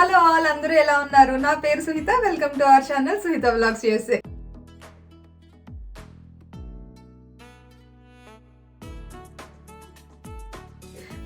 Hello all అందరూ ఎలా ఉన్నారు? నా పేరు Sunitha. Welcome to our channel Sunitha vlogs చేసే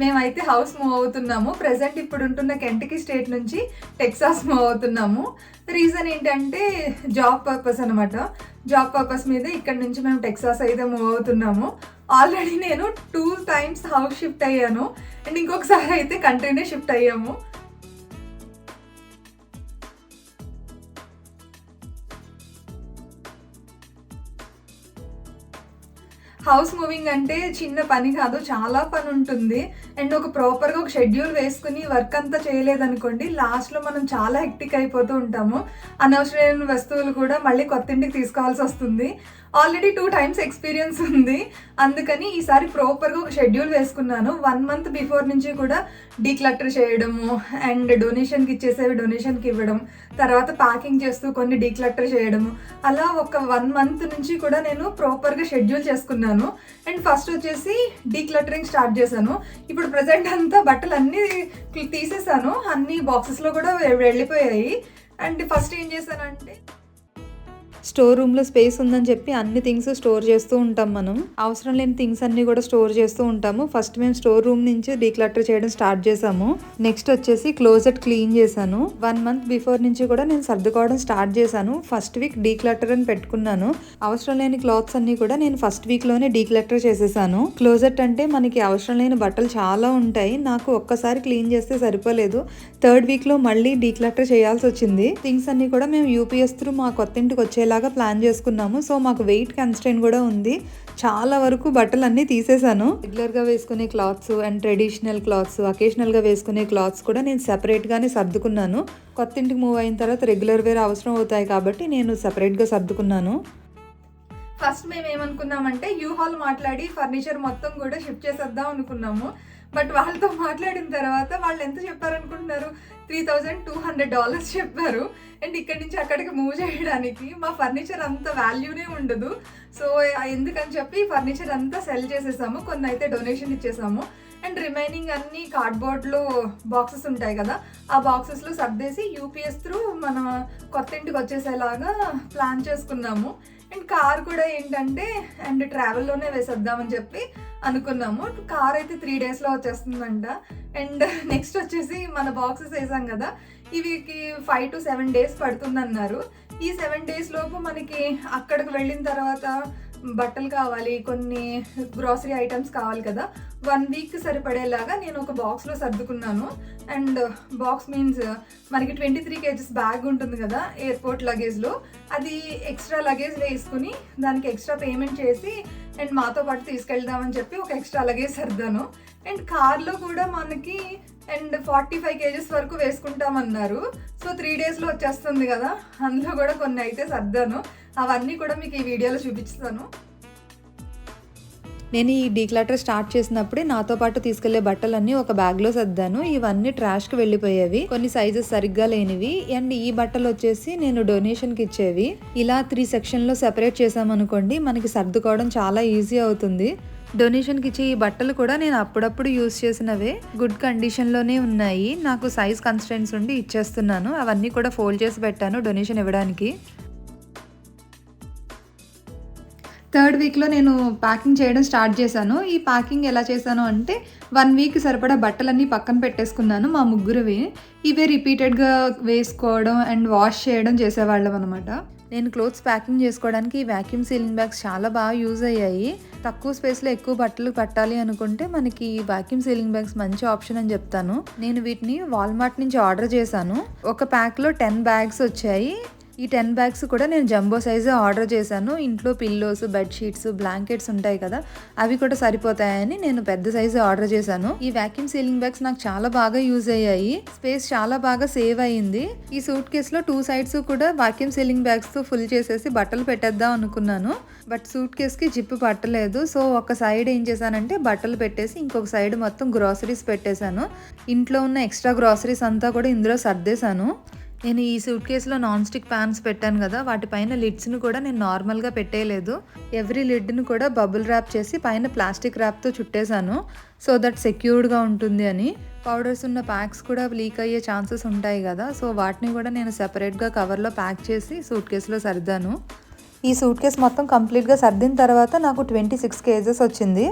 మేమైతే హౌస్ మూవ్ అవుతున్నాము. ప్రెసెంట్ ఇప్పుడు ఉంటున్న కెంటకీ స్టేట్ నుంచి టెక్సాస్ మూవ్ అవుతున్నాము. రీజన్ ఏంటంటే జాబ్ పర్పస్ అనమాట జాబ్ పర్పస్ మీద ఇక్కడ నుంచి మేము టెక్సాస్ అయితే మూవ్ అవుతున్నాము. ఆల్రెడీ నేను టూ టైమ్స్ హౌస్ షిఫ్ట్ అయ్యాను. అండ్ ఇంకొకసారి అయితే కంట్రీనే షిఫ్ట్ అయ్యాము. హౌస్ మూవింగ్ అంటే చిన్న పని కాదు చాలా పని ఉంటుంది. అండ్ ఒక ప్రాపర్గా ఒక షెడ్యూల్ వేసుకుని వర్క్ అంతా చేయలేదనుకోండి లాస్ట్లో మనం చాలా హెక్టిక్ అయిపోతూ ఉంటాము. అనవసరమైన వస్తువులు కూడా మళ్ళీ కొత్త ఇంటికి తీసుకోవాల్సి వస్తుంది. ఆల్రెడీ టూ టైమ్స్ ఎక్స్పీరియన్స్ ఉంది. అందుకని ఈసారి ప్రాపర్గా ఒక షెడ్యూల్ వేసుకున్నాను. వన్ మంత్ బిఫోర్ నుంచి కూడా డీక్లటర్ చేయడము అండ్ డొనేషన్కి ఇచ్చేసేవి డొనేషన్కి ఇవ్వడం తర్వాత ప్యాకింగ్ చేస్తూ కొన్ని డీక్లటర్ చేయడము. అలా ఒక వన్ మంత్ నుంచి కూడా నేను ప్రాపర్గా షెడ్యూల్ చేసుకున్నాను. అండ్ ఫస్ట్ వచ్చేసి డీక్లటరింగ్ స్టార్ట్ చేశాను. ఇప్పుడు ప్రజెంట్ అంతా బట్టలు అన్నీ తీసేసాను. అన్ని బాక్సెస్లో కూడా వెళ్ళిపోయాయి. అండ్ ఫస్ట్ ఏం చేశానంటే స్టోర్ రూమ్లో స్పేస్ ఉందని చెప్పి అన్ని థింగ్స్ స్టోర్ చేస్తూ ఉంటాం మనం. అవసరం లేని థింగ్స్ అన్ని కూడా స్టోర్ చేస్తూ ఉంటాము. ఫస్ట్ మేము స్టోర్ రూమ్ నుంచి డీక్లటర్ చేయడం స్టార్ట్ చేసాము నెక్స్ట్ వచ్చేసి క్లోజెట్ క్లీన్ చేశాను. వన్ మంత్ బిఫోర్ నుంచి కూడా నేను సర్దుకోవడం స్టార్ట్ చేశాను. ఫస్ట్ వీక్ డీక్లటర్ అని పెట్టుకున్నాను. అవసరం లేని క్లాత్స్ అన్ని కూడా నేను ఫస్ట్ వీక్లోనే డీక్లటర్ చేసేసాను. క్లోజెట్ అంటే మనకి అవసరం లేని బట్టలు చాలా ఉంటాయి. నాకు ఒక్కసారి క్లీన్ చేస్తే సరిపోలేదు. థర్డ్ వీక్లో మళ్ళీ డీక్లటర్ చేయాల్సి వచ్చింది. థింగ్స్ అన్ని కూడా మేము యూపీఎస్ త్రూ మా కొత్త ఇంటికి వెళ్ళేలాగా ప్లాన్ చేసుకున్నాము. సో మాకు వెయిట్ కన్స్టెంట్ కూడా ఉంది. చాలా వరకు బట్టలు అన్నీ తీసేసాను. రెగ్యులర్గా వేసుకునే క్లాత్స్ అండ్ ట్రెడిషనల్ క్లాత్స్ అకేషనల్గా వేసుకునే క్లాత్స్ కూడా నేను సెపరేట్గానే సర్దుకున్నాను. కొత్త ఇంటికి మూవ్ అయిన తర్వాత రెగ్యులర్ వేర్ అవసరం అవుతాయి కాబట్టి నేను సపరేట్గా సర్దుకున్నాను. ఫస్ట్ మేము ఏమనుకున్నామంటే యూ హాల్ మాట్లాడి ఫర్నిచర్ మొత్తం కూడా షిఫ్ట్ చేసేద్దాం అనుకున్నాము. బట్ వాళ్ళతో మాట్లాడిన తర్వాత వాళ్ళు ఎంత చెప్పారనుకుంటున్నారు? Three thousand two hundred dollars చెప్పారు. అండ్ ఇక్కడి నుంచి అక్కడికి మూవ్ చేయడానికి మా ఫర్నిచర్ అంత వాల్యూనే ఉండదు. సో ఎందుకని చెప్పి ఫర్నిచర్ అంతా సెల్ చేసేసాము. కొన్ని అయితే డొనేషన్ ఇచ్చేసాము. అండ్ రిమైనింగ్ అన్ని కార్డ్బోర్డ్లో బాక్సెస్ ఉంటాయి కదా ఆ బాక్సెస్లో సర్దేసి యూపీఎస్ త్రూ మన కొత్త ఇంటికి వచ్చేసేలాగా ప్లాన్ చేసుకున్నాము. అండ్ కార్ కూడా ఏంటంటే అండ్ ట్రావెల్లోనే వేసేద్దామని చెప్పి అనుకున్నాము. కార్ అయితే త్రీ డేస్లో వచ్చేస్తుందంట. అండ్ నెక్స్ట్ వచ్చేసి మన బాక్సెస్ వేసాం కదా ఇవికి ఫైవ్ టు సెవెన్ డేస్ పడుతుందన్నారు. ఈ సెవెన్ డేస్ లోపు మనకి అక్కడికి వెళ్ళిన తర్వాత బట్టలు కావాలి కొన్ని గ్రాసరీ ఐటమ్స్ కావాలి కదా వన్ వీక్ సరిపడేలాగా నేను ఒక బాక్స్లో సర్దుకున్నాను. అండ్ బాక్స్ మీన్స్ మనకి ట్వంటీ త్రీ కేజెస్ బ్యాగ్ ఉంటుంది కదా ఎయిర్పోర్ట్ లగేజ్లో అది ఎక్స్ట్రా లగేజ్ వేసుకుని దానికి ఎక్స్ట్రా పేమెంట్ చేసి అండ్ మాతో పాటు తీసుకెళ్దామని చెప్పి ఒక ఎక్స్ట్రా లగేజ్ సర్దాను. అండ్ కార్లో కూడా మనకి అండ్ ఫార్టీ ఫైవ్ కేజెస్ వరకు వేసుకుంటామన్నారు. సో త్రీ డేస్లో వచ్చేస్తుంది కదా. అందులో కూడా కొన్ని అయితే సర్దాను. అవన్నీ కూడా మీకు ఈ వీడియోలో చూపిస్తాను. నేను ఈ డీక్లాటర్ స్టార్ట్ చేసినప్పుడే నాతో పాటు తీసుకెళ్ళే బట్టలన్నీ ఒక బ్యాగ్లో సర్దాను. ఇవన్నీ ట్రాష్కి వెళ్ళిపోయేవి. కొన్ని సైజెస్ సరిగ్గా లేనివి. అండ్ ఈ బట్టలు వచ్చేసి నేను డొనేషన్కి ఇచ్చేవి. ఇలా త్రీ సెక్షన్లో సెపరేట్ చేసామనుకోండి మనకి సర్దుకోవడం చాలా ఈజీ అవుతుంది. డొనేషన్కి ఇచ్చే ఈ బట్టలు కూడా నేను అప్పుడప్పుడు యూస్ చేసినవే. గుడ్ కండిషన్లోనే ఉన్నాయి. నాకు సైజ్ కన్స్టెంట్స్ ఉండి ఇచ్చేస్తున్నాను. అవన్నీ కూడా ఫోల్డ్ చేసి పెట్టాను డొనేషన్ ఇవ్వడానికి. థర్డ్ వీక్లో నేను ప్యాకింగ్ చేయడం స్టార్ట్ చేశాను. ఈ ప్యాకింగ్ ఎలా చేశాను అంటే వన్ వీక్ సరిపడా బట్టలన్నీ పక్కన పెట్టేసుకున్నాను మా ముగ్గురువి. ఇవే రిపీటెడ్గా వేసుకోవడం అండ్ వాష్ చేయడం చేసేవాళ్ళం అనమాట నేను క్లోత్స్ ప్యాకింగ్ చేసుకోవడానికి ఈ వ్యాక్యూమ్ సీలింగ్ బ్యాగ్స్ చాలా బాగా యూజ్ అయ్యాయి. తక్కువ స్పేస్లో ఎక్కువ బట్టలు కట్టాలి అనుకుంటే మనకి వాక్యూమ్ సీలింగ్ బ్యాగ్స్ మంచి ఆప్షన్ అని చెప్తాను. నేను వీటిని వాల్మార్ట్ నుంచి ఆర్డర్ చేశాను. ఒక ప్యాక్లో టెన్ బ్యాగ్స్ వచ్చాయి. ఈ టెన్ బ్యాగ్స్ కూడా నేను జంబో సైజు ఆర్డర్ చేశాను. ఇంట్లో పిల్లోస్ బెడ్షీట్స్ బ్లాంకెట్స్ ఉంటాయి కదా అవి కూడా సరిపోతాయని నేను పెద్ద సైజు ఆర్డర్ చేశాను. ఈ వ్యాక్యూమ్ సీలింగ్ బ్యాగ్స్ నాకు చాలా బాగా యూజ్ అయ్యాయి. స్పేస్ చాలా బాగా సేవ్ అయ్యింది. ఈ సూట్ కేసులో టూ సైడ్స్ కూడా వాక్యూమ్ సీలింగ్ బ్యాగ్స్తో ఫుల్ చేసేసి బట్టలు పెట్టేద్దాం అనుకున్నాను. బట్ సూట్ కేస్కి జిప్ పట్టలేదు. సో ఒక సైడ్ ఏం చేశానంటే బట్టలు పెట్టేసి ఇంకొక సైడ్ మొత్తం గ్రాసరీస్ పెట్టేశాను. ఇంట్లో ఉన్న ఎక్స్ట్రా గ్రాసరీస్ అంతా కూడా ఇందులో సర్దేశాను. నేను ఈ సూట్ కేసులో నాన్ స్టిక్ ప్యాన్స్ పెట్టాను కదా వాటిపైన లిడ్స్ను కూడా నేను నార్మల్గా పెట్టేయలేదు. ఎవ్రీ లిడ్ను కూడా బబుల్ ర్యాప్ చేసి పైన ప్లాస్టిక్ ర్యాప్తో చుట్టేశాను. సో దట్ సెక్యూర్డ్గా ఉంటుంది అని. పౌడర్స్ ఉన్న ప్యాక్స్ కూడా లీక్ అయ్యే ఛాన్సెస్ ఉంటాయి కదా సో వాటిని కూడా నేను సెపరేట్గా కవర్లో ప్యాక్ చేసి సూట్ కేసులో సర్దాను. ఈ సూట్ కేస్ మొత్తం కంప్లీట్గా సర్దిన తర్వాత నాకు ట్వంటీ సిక్స్ కేజెస్ వచ్చింది.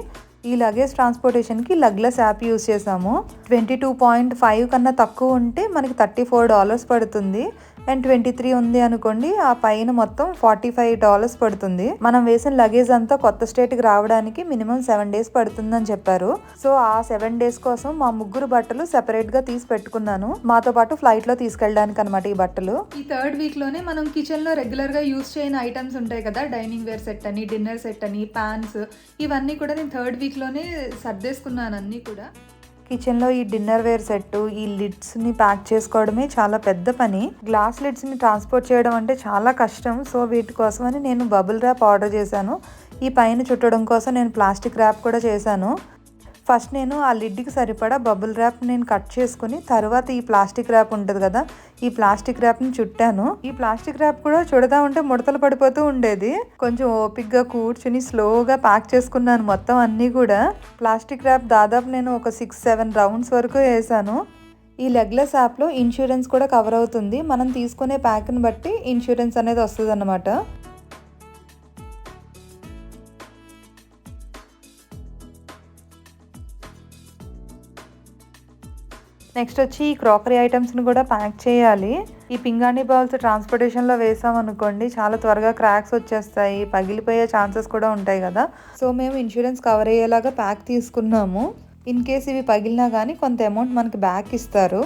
ఈ లగేజ్ ట్రాన్స్పోర్టేషన్కి లగ్లెస్ యాప్ యూస్ చేసాము ట్వంటీ టూ పాయింట్ ఫైవ్ కన్నా తక్కువ ఉంటే మనకి థర్టీ ఫోర్ డాలర్స్ పడుతుంది. అండ్ ట్వంటీ త్రీ ఉంది అనుకోండి ఆ పైన మొత్తం ఫార్టీ ఫైవ్ డాలర్స్ పడుతుంది. మనం వేసిన లగేజ్ అంతా కొత్త స్టేట్కి రావడానికి మినిమం సెవెన్ డేస్ పడుతుందని చెప్పారు. సో ఆ సెవెన్ డేస్ కోసం మా ముగ్గురు బట్టలు సెపరేట్గా తీసి పెట్టుకున్నాను. మాతో పాటు ఫ్లైట్లో తీసుకెళ్ళడానికి అనమాట ఈ బట్టలు. ఈ థర్డ్ వీక్లోనే మనం కిచెన్లో రెగ్యులర్గా యూస్ చేయని ఐటమ్స్ ఉంటాయి కదా డైనింగ్ వేర్ సెట్ అని డిన్నర్ సెట్ అని ప్యాన్స్ ఇవన్నీ కూడా నేను థర్డ్ వీక్లోనే సర్దేసుకున్నాను అన్ని కూడా. కిచెన్లో ఈ డిన్నర్ వేర్ సెట్ ఈ లిడ్స్ని ప్యాక్ చేసుకోవడమే చాలా పెద్ద పని. గ్లాస్ లిడ్స్ని ట్రాన్స్పోర్ట్ చేయడం అంటే చాలా కష్టం. సో వీటి కోసమని నేను బబుల్ ర్యాప్ ఆర్డర్ చేశాను. ఈ పైన చుట్టడం కోసం నేను ప్లాస్టిక్ ర్యాప్ కూడా చేశాను. ఫస్ట్ నేను ఆ లిడ్కి సరిపడా బబుల్ ర్యాప్ నేను కట్ చేసుకుని తర్వాత ఈ ప్లాస్టిక్ ర్యాప్ ఉంటుంది కదా ఈ ప్లాస్టిక్ ర్యాప్ని చుట్టాను. ఈ ప్లాస్టిక్ ర్యాప్ కూడా చుడదా ఉంటే ముడతలు పడిపోతూ ఉండేది. కొంచెం ఓపిక్గా కూర్చుని స్లోగా ప్యాక్ చేసుకున్నాను మొత్తం అన్నీ కూడా. ప్లాస్టిక్ ర్యాప్ దాదాపు నేను ఒక సిక్స్ సెవెన్ రౌండ్స్ వరకు వేసాను. ఈ లెగ్లెస్ యాప్లో ఇన్సూరెన్స్ కూడా కవర్ అవుతుంది. మనం తీసుకునే ప్యాక్ని బట్టి ఇన్సూరెన్స్ అనేది వస్తుంది నెక్స్ట్ వచ్చి ఈ క్రాకరీ ఐటమ్స్ని కూడా ప్యాక్ చేయాలి. ఈ పింగాణి బౌల్స్ ట్రాన్స్పోర్టేషన్లో వేసామనుకోండి చాలా త్వరగా క్రాక్స్ వచ్చేస్తాయి పగిలిపోయే ఛాన్సెస్ కూడా ఉంటాయి కదా. సో మేము ఇన్సూరెన్స్ కవర్ అయ్యేలాగా ప్యాక్ తీసుకున్నాము. ఇన్ కేస్ ఇవి పగిలినా కానీ కొంత అమౌంట్ మనకి బ్యాక్ ఇస్తారు.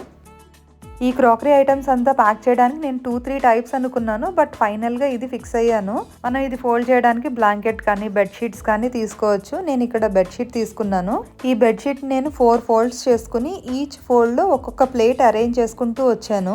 ఈ క్రాకరీ ఐటమ్స్ అంతా ప్యాక్ చేయడానికి నేను టూ త్రీ టైప్స్ అనుకున్నాను బట్ ఫైనల్గా ఇది ఫిక్స్ అయ్యాను. మనం ఇది ఫోల్డ్ చేయడానికి బ్లాంకెట్ కానీ బెడ్షీట్స్ కానీ తీసుకోవచ్చు. నేను ఇక్కడ బెడ్షీట్ తీసుకున్నాను. ఈ బెడ్షీట్ నేను ఫోర్ ఫోల్డ్స్ చేసుకుని ఈచ్ ఫోల్డ్లో ఒక్కొక్క ప్లేట్ అరేంజ్ చేసుకుంటూ వచ్చాను.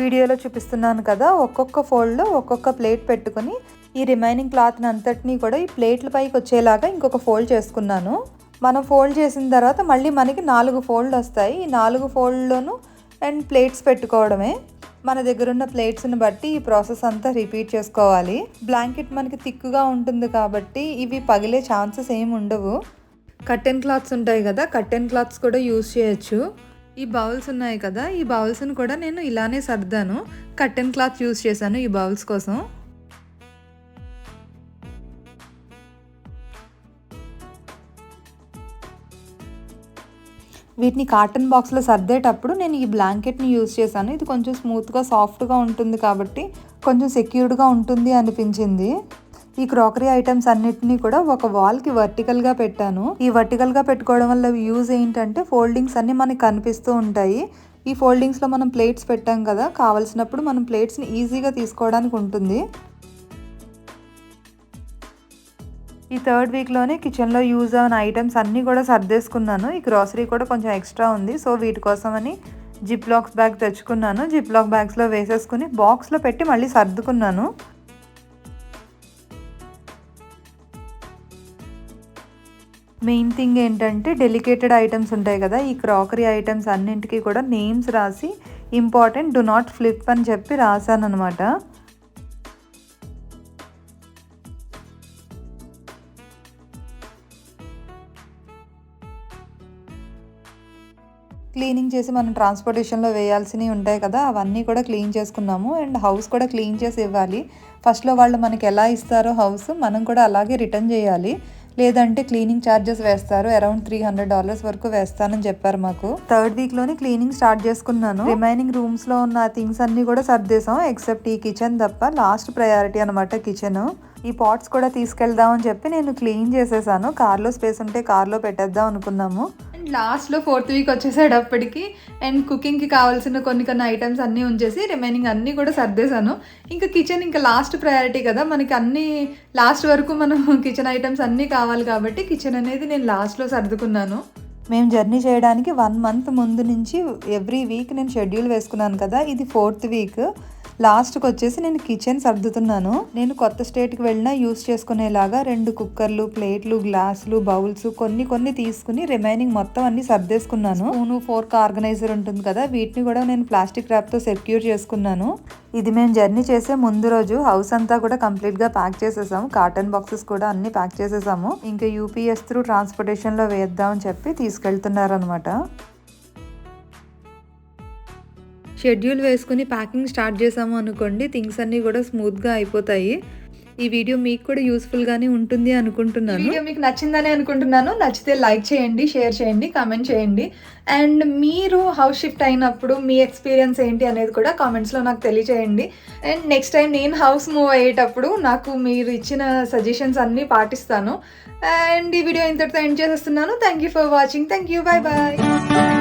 వీడియోలో చూపిస్తున్నాను కదా ఒక్కొక్క ఫోల్డ్లో ఒక్కొక్క ప్లేట్ పెట్టుకుని ఈ రిమైనింగ్ క్లాత్ని అంతటినీ కూడా ఈ ప్లేట్ల పైకి వచ్చేలాగా ఇంకొక ఫోల్డ్ చేసుకున్నాను. మనం ఫోల్డ్ చేసిన తర్వాత మళ్ళీ మనకి నాలుగు ఫోల్డ్ వస్తాయి. ఈ నాలుగు ఫోల్డ్లోనూ అండ్ ప్లేట్స్ పెట్టుకోవడమే. మన దగ్గర ఉన్న ప్లేట్స్ని బట్టి ఈ ప్రాసెస్ అంతా రిపీట్ చేసుకోవాలి. బ్లాంకెట్ మనకి థిక్గా ఉంటుంది కాబట్టి ఇవి పగిలే ఛాన్సెస్ ఏమి ఉండవు. కట్టెన్ క్లాత్స్ ఉంటాయి కదా కట్టెన్ క్లాత్స్ కూడా యూస్ చేయొచ్చు. ఈ బౌల్స్ ఉన్నాయి కదా ఈ బౌల్స్ని కూడా నేను ఇలానే సర్దాను. కట్టెన్ క్లాత్ యూస్ చేశాను ఈ బౌల్స్ కోసం. వీటిని కాటన్ బాక్స్లో సర్దేటప్పుడు నేను ఈ బ్లాంకెట్ని యూజ్ చేశాను. ఇది కొంచెం స్మూత్గా సాఫ్ట్గా ఉంటుంది కాబట్టి కొంచెం సెక్యూర్డ్గా ఉంటుంది అనిపించింది. ఈ క్రాకరీ ఐటమ్స్ అన్నిటినీ కూడా ఒక వాల్కి వర్టికల్గా పెట్టాను. ఈ వర్టికల్గా పెట్టుకోవడం వల్ల యూజ్ ఏంటంటే ఫోల్డింగ్స్ అన్నీ మనకి కనిపిస్తూ ఉంటాయి. ఈ ఫోల్డింగ్స్లో మనం ప్లేట్స్ పెట్టాం కదా కావలసినప్పుడు మనం ప్లేట్స్ని ఈజీగా తీసుకోవడానికి ఉంటుంది. ఈ థర్డ్ వీక్లోనే కిచెన్లో యూజ్ అయిన ఐటమ్స్ అన్నీ కూడా సర్దేసుకున్నాను. ఈ గ్రాసరీ కూడా కొంచెం ఎక్స్ట్రా ఉంది. సో వీటి కోసమని జిప్ లాక్స్ బ్యాగ్ తెచ్చుకున్నాను. జిప్ లాక్ బ్యాగ్స్లో వేసేసుకుని బాక్స్లో పెట్టి మళ్ళీ సర్దుకున్నాను. మెయిన్ థింగ్ ఏంటంటే డెలికేటెడ్ ఐటమ్స్ ఉంటాయి కదా ఈ క్రాకరీ ఐటమ్స్ అన్నింటికి కూడా నేమ్స్ రాసి ఇంపార్టెంట్ డు నాట్ ఫ్లిప్ అని చెప్పి రాశాను అనమాట క్లీనింగ్ చేసి మనం ట్రాన్స్పోర్టేషన్లో వేయాల్సినవి ఉంటాయి కదా అవన్నీ కూడా క్లీన్ చేసుకున్నాము. అండ్ హౌస్ కూడా క్లీన్ చేసి ఇవ్వాలి. ఫస్ట్లో వాళ్ళు మనకి ఎలా ఇస్తారో హౌస్ మనం కూడా అలాగే రిటర్న్ చేయాలి. లేదంటే క్లీనింగ్ ఛార్జెస్ వేస్తారు. అరౌండ్ త్రీ హండ్రెడ్ డాలర్స్ వరకు వేస్తానని చెప్పారు మాకు. థర్డ్ వీక్లోనే క్లీనింగ్ స్టార్ట్ చేసుకున్నాను. రిమైనింగ్ రూమ్స్లో ఉన్న థింగ్స్ అన్ని కూడా సర్దేశాం ఎక్సెప్ట్ ఈ కిచెన్ తప్ప లాస్ట్ ప్రయారిటీ అనమాట కిచెన్. ఈ పాట్స్ కూడా తీసుకెళ్దాం అని చెప్పి నేను క్లీన్ చేసేసాను. కార్లో స్పేస్ ఉంటే కార్లో పెట్టేద్దాం అనుకున్నాము. అండ్ లాస్ట్లో ఫోర్త్ వీక్ వచ్చేసేటప్పటికి అండ్ కుకింగ్కి కావాల్సిన కొన్ని కొన్ని ఐటమ్స్ అన్నీ ఉంచేసి రిమైనింగ్ అన్నీ కూడా సర్దేశాను. ఇంకా కిచెన్ ఇంకా లాస్ట్ ప్రయారిటీ కదా. మనకి అన్ని లాస్ట్ వరకు మనం కిచెన్ ఐటమ్స్ అన్నీ కావాలి కాబట్టి కిచెన్ అనేది నేను లాస్ట్లో సర్దుకున్నాను. మేము జర్నీ చేయడానికి వన్ మంత్ ముందు నుంచి ఎవ్రీ వీక్ నేను షెడ్యూల్ వేసుకున్నాను కదా. ఇది ఫోర్త్ వీక్ లాస్ట్కి వచ్చేసి నేను కిచెన్ సర్దుతున్నాను. నేను కొత్త స్టేట్కి వెళ్ళినా యూస్ చేసుకునేలాగా రెండు కుక్కర్లు ప్లేట్లు గ్లాసులు బౌల్స్ కొన్ని కొన్ని తీసుకుని రిమైనింగ్ మొత్తం అన్ని సర్దేసుకున్నాను. స్పూను ఫోర్క్ ఆర్గనైజర్ ఉంటుంది కదా వీటిని కూడా నేను ప్లాస్టిక్ ర్యాప్తో సెక్యూర్ చేసుకున్నాను. ఇది మేము జర్నీ చేసే ముందు రోజు హౌస్ అంతా కూడా కంప్లీట్గా ప్యాక్ చేసేసాము. కాటన్ బాక్సెస్ కూడా అన్ని ప్యాక్ చేసేసాము. ఇంకా యూపీఎస్ త్రూ ట్రాన్స్పోర్టేషన్లో వేద్దామని వేద్దాం అని చెప్పి తీసుకెళ్తున్నారు అనమాట షెడ్యూల్ వేసుకుని ప్యాకింగ్ స్టార్ట్ చేసాము అనుకోండి థింగ్స్ అన్నీ కూడా స్మూత్గా అయిపోతాయి. ఈ వీడియో మీకు కూడా యూస్ఫుల్గానే ఉంటుంది అనుకుంటున్నాను. వీడియో మీకు నచ్చిందని అనుకుంటున్నాను. నచ్చితే లైక్ చేయండి షేర్ చేయండి కామెంట్ చేయండి. అండ్ మీరు హౌస్ షిఫ్ట్ అయినప్పుడు మీ ఎక్స్పీరియన్స్ ఏంటి అనేది కూడా కామెంట్స్లో నాకు తెలియచేయండి. అండ్ నెక్స్ట్ టైం నేను హౌస్ మూవ్ అయ్యేటప్పుడు నాకు మీరు ఇచ్చిన సజెషన్స్ అన్నీ పాటిస్తాను. అండ్ ఈ వీడియో ఇంతటితో ఎండ్ చేసేస్తున్నాను. Thank you for watching thank you bye bye